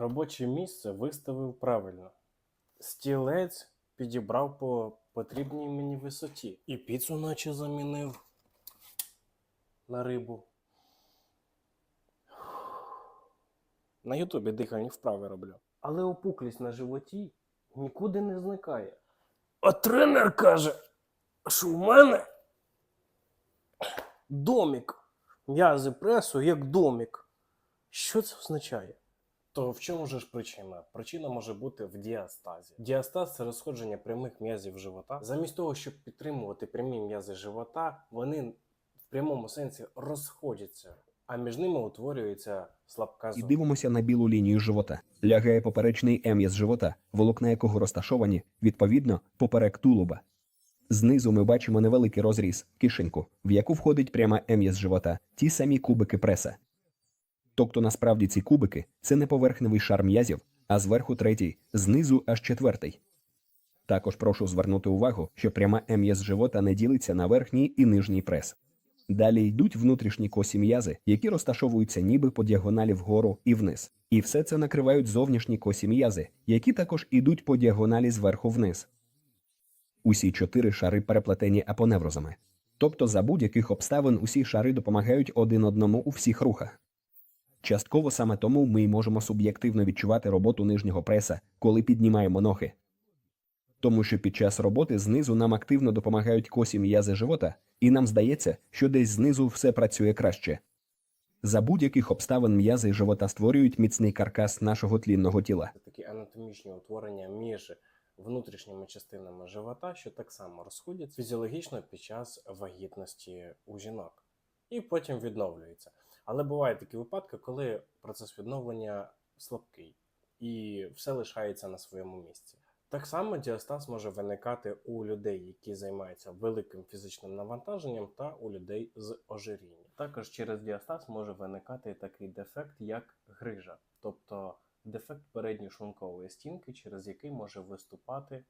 Робоче місце виставив правильно. Стілець підібрав по потрібній мені висоті. І піцу наче замінив на рибу. На Ютубі дихальні вправи роблю. Але опуклість на животі нікуди не зникає. А тренер каже, що в мене домік. М'язи пресу як домік. Що це означає? То в чому же ж причина? Причина може бути в діастазі. Діастаз це розходження прямих м'язів живота. Замість того, щоб підтримувати прямі м'язи живота, вони в прямому сенсі розходяться, а між ними утворюється слабка І дивимося на білу лінію живота. Лягає поперечний ем'яз живота, волокна якого розташовані, відповідно, поперек тулуба. Знизу ми бачимо невеликий розріз, кишеньку, в яку входить пряма ем'яз живота, ті самі кубики преса. Тобто насправді ці кубики це не поверхневий шар м'язів, а зверху третій, знизу аж четвертий. Також прошу звернути увагу, що пряма ем'яз живота не ділиться на верхній і нижній прес. Далі йдуть внутрішні косі м'язи, які розташовуються ніби по діагоналі вгору і вниз. І все це накривають зовнішні косі м'язи, які також ідуть по діагоналі зверху вниз. Усі чотири шари переплетені апоневрозами. Тобто за будь-яких обставин усі шари допомагають один одному у всіх рухах. Частково саме тому ми можемо суб'єктивно відчувати роботу нижнього преса, коли піднімаємо ноги. Тому що під час роботи знизу нам активно допомагають косі м'язи живота, і нам здається, що десь знизу все працює краще. За будь-яких обставин м'язи живота створюють міцний каркас нашого тлінного тіла. Такі анатомічні утворення між внутрішніми частинами живота, що так само розходяться фізіологічно під час вагітності у жінок, і потім відновлюються. Але бувають такі випадки, коли процес відновлення слабкий і все лишається на своєму місці. Так само діастаз може виникати у людей, які займаються великим фізичним навантаженням, та у людей з ожирінням. Також через діастаз може виникати такий дефект, як грижа, тобто дефект передньої шлункової стінки, через який може виступати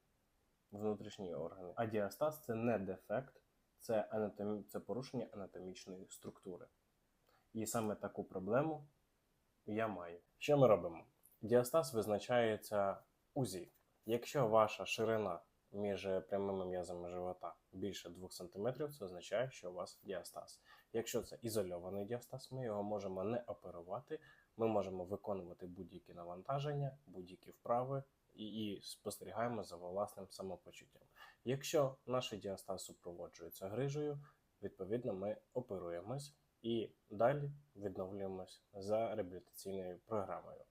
внутрішні органи. А діастаз це не дефект, це, анатомі... це порушення анатомічної структури. І саме таку проблему я маю. Що ми робимо? Діастаз визначається УЗІ. Якщо ваша ширина між прямими м'язами живота більше 2 см, це означає, що у вас діастаз. Якщо це ізольований діастаз, ми його можемо не оперувати, ми можемо виконувати будь-які навантаження, будь-які вправи і, і спостерігаємо за власним самопочуттям. Якщо наш діастаз супроводжується грижею, відповідно ми оперуємось і далі відновлюємось за реабілітаційною програмою.